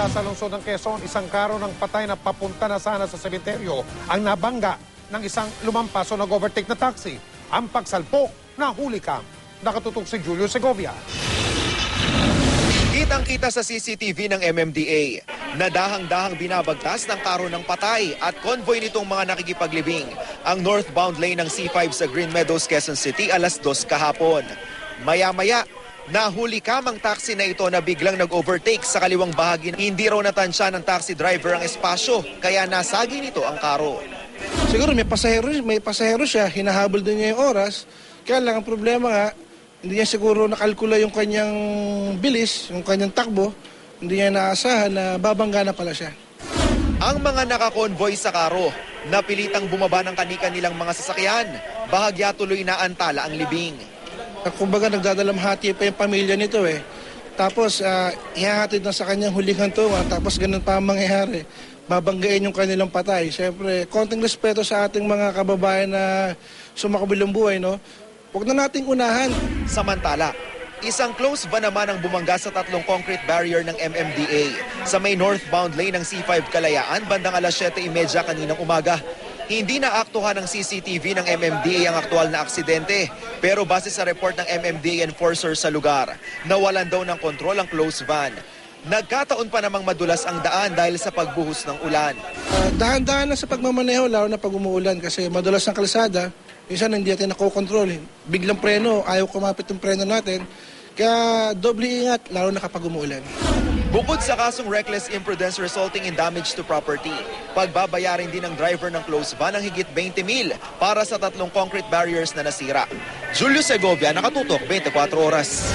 Balita sa lungsod ng Quezon, isang karo ng patay na papunta na sana sa sementeryo ang nabangga ng isang lumampas o nag-overtake na taxi. Ang pagsalpok na huli ka. Nakatutok si Julio Segovia. Kitang-kita sa CCTV ng MMDA na dahang-dahang binabagtas ng karo ng patay at convoy nitong mga nakikipaglibing ang northbound lane ng C5 sa Green Meadows, Quezon City alas 2 kahapon. Maya-maya, nahuli kamang taxi na ito na biglang nag-overtake sa kaliwang bahagi. Hindi raw natansya ng taxi driver ang espasyo kaya nasagi nito ang karo. Siguro may pasahero, may pasahero siya, hinahabol din niya yung oras. Kaya lang ang problema nga, hindi niya siguro nakalkula yung kanyang bilis, yung kanyang takbo. Hindi niya naasahan na babangga na pala siya. Ang mga nakakonvoy sa karo, napilitang bumaba ng kanika nilang mga sasakyan. Bahagya tuloy na antala ang libing. Kumbaga nagdadalamhati pa yung pamilya nito eh. Tapos uh, ihahatid na sa kanyang huling hantungan, tapos ganun pa ang mangyayari. Babanggain yung kanilang patay. Siyempre, konting respeto sa ating mga kababayan na sumakabilang buhay, no? Huwag na nating unahan. Samantala, isang close van naman ang bumangga sa tatlong concrete barrier ng MMDA sa may northbound lane ng C5 Kalayaan bandang alas 7.30 kaninang umaga. Hindi na aktuhan ng CCTV ng MMDA ang aktual na aksidente pero base sa report ng MMDA enforcer sa lugar, nawalan daw ng kontrol ang close van. Nagkataon pa namang madulas ang daan dahil sa pagbuhos ng ulan. Ah, dahan-dahan lang sa pagmamaneho, lalo na pag umuulan kasi madulas ang kalsada. Minsan hindi natin nakokontrol. Biglang preno, ayaw kumapit yung preno natin. Kaya doble ingat, lalo na kapag umuulan. Bukod sa kasong reckless imprudence resulting in damage to property, pagbabayarin din ng driver ng close van ng higit 20 mil para sa tatlong concrete barriers na nasira. Julio Segovia, nakatutok 24 oras.